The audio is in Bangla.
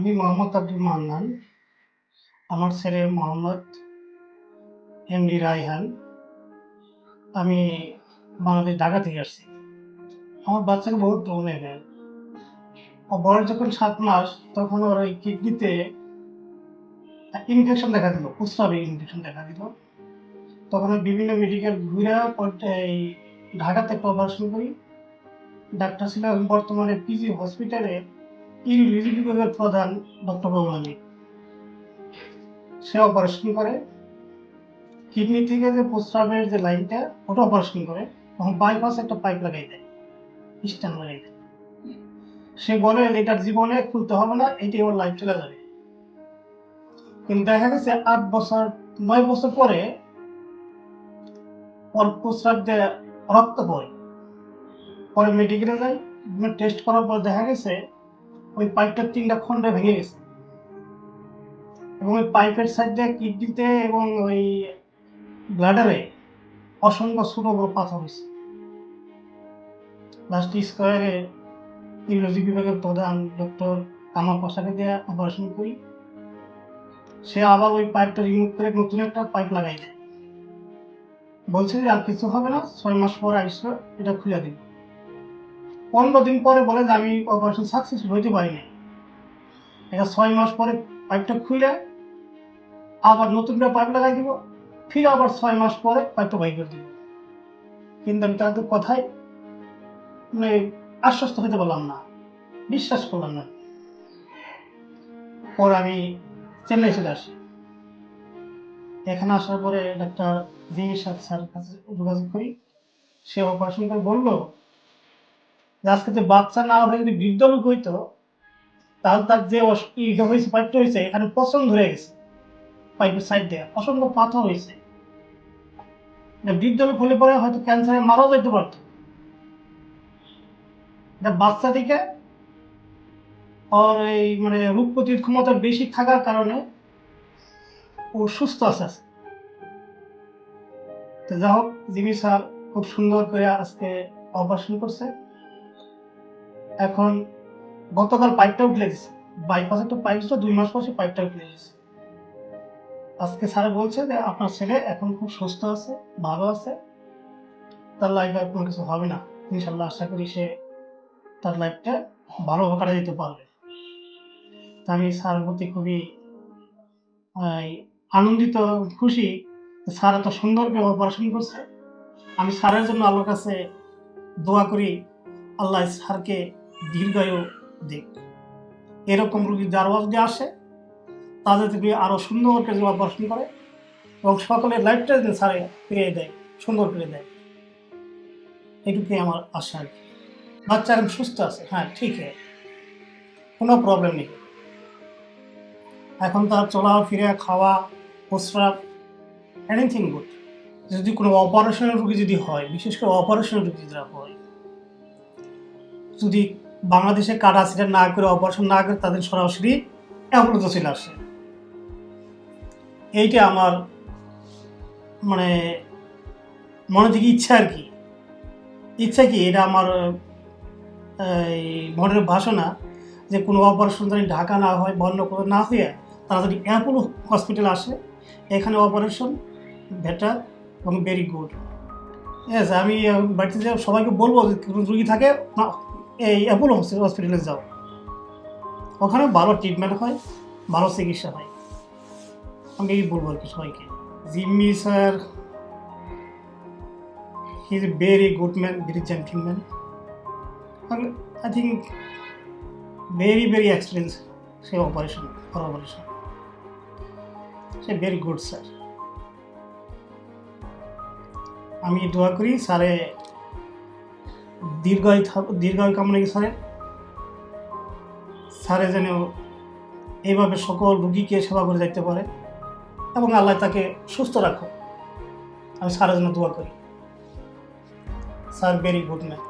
আমি মোহাম্মদ আব্দুল মান্নান। আমার ছেলে মোহাম্মদ এমডি রায়হান। আমি বাংলাদেশ ঢাকা থেকে আসছি। আমার বাচ্চাকে বহুত প্রবলেম হয় ও বয়স যখন সাত মাস, তখন ওর ওই কিডনিতে ইনফেকশন দেখা দিল প্রস্রাবে ইনফেকশন দেখা দিল। তখন বিভিন্ন মেডিকেল ঘুরে এই ঢাকাতে একটা করি। ডাক্তার ছিল বর্তমানে পিজি হসপিটালে ইউনিভার্সিটি বিভাগের প্রধান ডক্টর সে অপারেশন করে কিডনি থেকে যে প্রস্রাবের যে লাইনটা ওটা অপারেশন করে বাইপাস একটা পাইপ লাগাই দেয় স্ট্যান্ড লাগাই দেয়। সে বলে এটার জীবনে খুলতে হবে না, এটাই ওর লাইফ চলে যাবে। কিন্তু দেখা গেছে, আট বছর, নয় বছর পরে প্রস্রাব দিয়ে রক্ত পড়ে, পরে মেডিকেলে যাই টেস্ট করার পর দেখা গেছে ওই পাইপটার তিনটা খন্ডে ভেঙে গেছে। এবং ওই পাইপের সাইড কিডনিতে এবং ওই ব্লাডারে অসংখ্য ছোট বড় পাথর হয়েছে। লাস্ট স্কোয়ারে ইউরোলজি বিভাগের প্রধান ডক্টর কামাল পাশাকে দিয়ে অপারেশন করি। সে আবার ওই পাইপটা রিমুভ করে নতুন একটা পাইপ লাগাই দেয়। বলছে যে আর কিছু হবে না, ছয় মাস পরে আসলে এটা খুলে দিন পনেরো দিন পরে বলে যে আমি অপারেশন সাকসেসফুল হইতে পারি না এটা ছয় মাস পরে পাইপটা খুলে আবার নতুন করে পাইপ লাগাই দিব, ফির আবার ছয় মাস পরে পাইপটা বাই করে দিব। কিন্তু আমি তাদের কথায় মানে আশ্বস্ত হতে পারলাম না, বিশ্বাস করলাম না। পর আমি চেন্নাই চলে আসি। এখানে আসার পরে ডাক্তার জিএ স্যার কাছে যোগাযোগ করি। সে অপারেশন করে বলল আজকে যে বাচ্চা না হয়ে যদি বৃদ্ধ লোক হইতো, তাহলে তার যে অস- ই হয়েছে, পাইপটা হয়েছে, এখানে পছন্দ ধরে গেছে। পাইপের সাইড দিয়ে অসংখ্য পাথর হয়েছে। এটা বৃদ্ধ লোক হলে পরে হয়তো ক্যান্সারে মারাও যেতে পারতো। এটা বাচ্চা থেকে ওর এই মানে রোগ প্রতিরোধ ক্ষমতা বেশি থাকার কারণে ও সুস্থ আছে। তো যা হোক, জিমি স্যার খুব সুন্দর করে আজকে অপারেশন করছে। এখন গতকাল পাইপটা উঠলে দিছে বাইপাস তো পাইপ ছিল, দুই মাস পর পাইপটা উঠলে দিছে আজকে স্যার বলছে যে আপনার ছেলে এখন খুব সুস্থ আছে, ভালো আছে। তার লাইফে আর কোনো কিছু হবে না। ইনশাল্লাহ আশা করি সে তার লাইফটা ভালোভাবে কাটা যেতে পারবে। তা আমি স্যারের প্রতি খুবই আনন্দিত, খুশি। স্যার এত সুন্দর করে অপারেশন করছে। আমি স্যারের জন্য আল্লাহর কাছে দোয়া করি। আল্লাহ স্যারকে দীর্ঘায়ু দিক এরকম রুগী যার যদি আসে তাদের থেকে আরও সুন্দর করে অপারেশন করে এবং সকলের লাইফটা যেন স্যারে ফিরিয়ে দেয়, সুন্দর করে দেয়। এটুকুই আমার আশা আর কি। বাচ্চা এখন সুস্থ আছে হ্যাঁ ঠিক আছে। কোনো প্রবলেম নেই। এখন তার চলা, ফিরে, খাওয়া, প্রস্রাব এনিথিং গুড যদি কোনো অপারেশনের রুগী যদি হয়, বিশেষ করে অপারেশনের রুগী যারা হয়, যদি বাংলাদেশে কাটা অ্যাক্সিডেন্ট না করে অপারেশন না করে তাদের সরাসরি অ্যাম্বুলেন্সে চলে আসে। এইটা আমার মানে মনে থেকে ইচ্ছা আর কি। ইচ্ছা কি এটা আমার মনের বাসনা যে কোনো অপারেশন যদি ঢাকা না হয় বন্ধ করে না হয়ে তারা যদি অ্যাপোলো হসপিটাল আসে, এখানে অপারেশন বেটার এবং ভেরি গুড হ্যাঁ আমি বাড়িতে যে সবাইকে বলব যে কোনো রুগী থাকে এই অ্যাপোলো হসপিটালে যাও। ওখানে ভালো ট্রিটমেন্ট হয়, ভালো চিকিৎসা হয়। আমি এই বলব আর কি সবাইকে। Jimmy sir he is a very good man very gentleman I think very very experience say operation for operation সে ভেরি গুড স্যার আমি দোয়া করি স্যারে দীর্ঘায়ু দীর্ঘায়ু কামনা করি স্যারের স্যারে যেন এইভাবে সকল রুগীকে সেবা করে যাইতে পারে এবং আল্লাহ তাকে সুস্থ রাখো আমি স্যারের জন্য দোয়া করি। Sir very good man